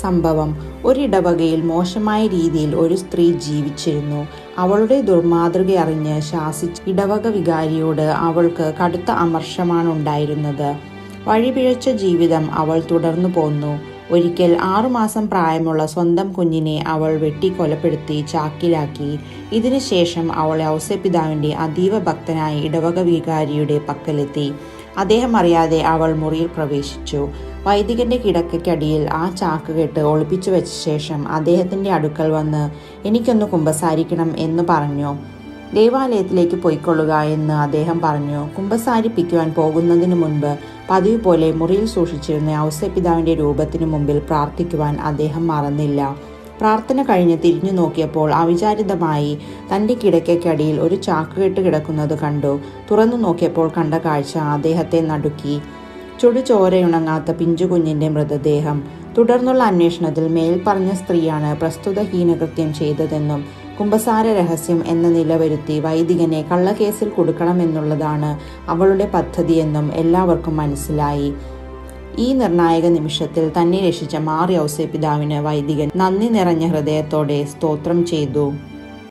സംഭവം. ഒരിടവകയിൽ മോശമായ രീതിയിൽ ഒരു സ്ത്രീ ജീവിച്ചിരുന്നു. അവളുടെ ദുർമാതൃക അറിഞ്ഞ് ശാസിച്ച് ഇടവക വികാരിയോട് അവൾക്ക് കടുത്ത അമർഷമാണ് ഉണ്ടായിരുന്നത്. വഴിപിഴച്ച ജീവിതം അവൾ തുടർന്നു പോന്നു. ഒരിക്കൽ ആറുമാസം പ്രായമുള്ള സ്വന്തം കുഞ്ഞിനെ അവൾ വെട്ടി കൊലപ്പെടുത്തി ചാക്കിലാക്കി. ഇതിനുശേഷം അവൾ ഔസപിതാവിന്റെ അതീവ ഭക്തനായ ഇടവക വികാരിയുടെ പക്കലെത്തി. അദ്ദേഹം അറിയാതെ അവൾ മുറിയിൽ പ്രവേശിച്ചു. വൈദികന്റെ കിടക്കയ്ക്കടിയിൽ ആ ചാക്ക് കെട്ട് ഒളിപ്പിച്ചു വെച്ച ശേഷം അദ്ദേഹത്തിന്റെ അടുക്കൽ വന്ന് എനിക്കൊന്ന് കുമ്പസാരിക്കണം എന്ന് പറഞ്ഞു. ദേവാലയത്തിലേക്ക് പോയിക്കൊള്ളുക എന്ന് അദ്ദേഹം പറഞ്ഞു. കുമ്പസാരിപ്പിക്കുവാൻ പോകുന്നതിന് മുൻപ് പതിവ് പോലെ മുറിയിൽ സൂക്ഷിച്ചിരുന്ന ഔസപിതാവിന്റെ രൂപത്തിനു മുമ്പിൽ പ്രാർത്ഥിക്കുവാൻ അദ്ദേഹം മറന്നില്ല. പ്രാർത്ഥന കഴിഞ്ഞ് തിരിഞ്ഞു നോക്കിയപ്പോൾ അവിചാരിതമായി തന്റെ കിടക്കയ്ക്കടിയിൽ ഒരു ചാക്കുകെട്ട് കിടക്കുന്നത് കണ്ടു. തുറന്നു നോക്കിയപ്പോൾ കണ്ട കാഴ്ച അദ്ദേഹത്തെ നടുക്കി. ചുടു ചോരയുണങ്ങാത്ത പിഞ്ചുകുഞ്ഞിന്റെ മൃതദേഹം. തുടർന്നുള്ള അന്വേഷണത്തിൽ മേൽപ്പറഞ്ഞ സ്ത്രീയാണ് പ്രസ്തുത ഹീനകൃത്യം ചെയ്തതെന്നും കുംഭസാര രഹസ്യം എന്ന നില വരുത്തി വൈദികനെ കള്ളക്കേസിൽ കൊടുക്കണമെന്നുള്ളതാണ് അവളുടെ പദ്ധതിയെന്നും എല്ലാവർക്കും മനസ്സിലായി. ഈ നിർണായക നിമിഷത്തിൽ തന്നെ രക്ഷിച്ച മാറി ഔസേ പിതാവിന് വൈദികൻ നന്ദി നിറഞ്ഞ ഹൃദയത്തോടെ സ്തോത്രം ചെയ്തു.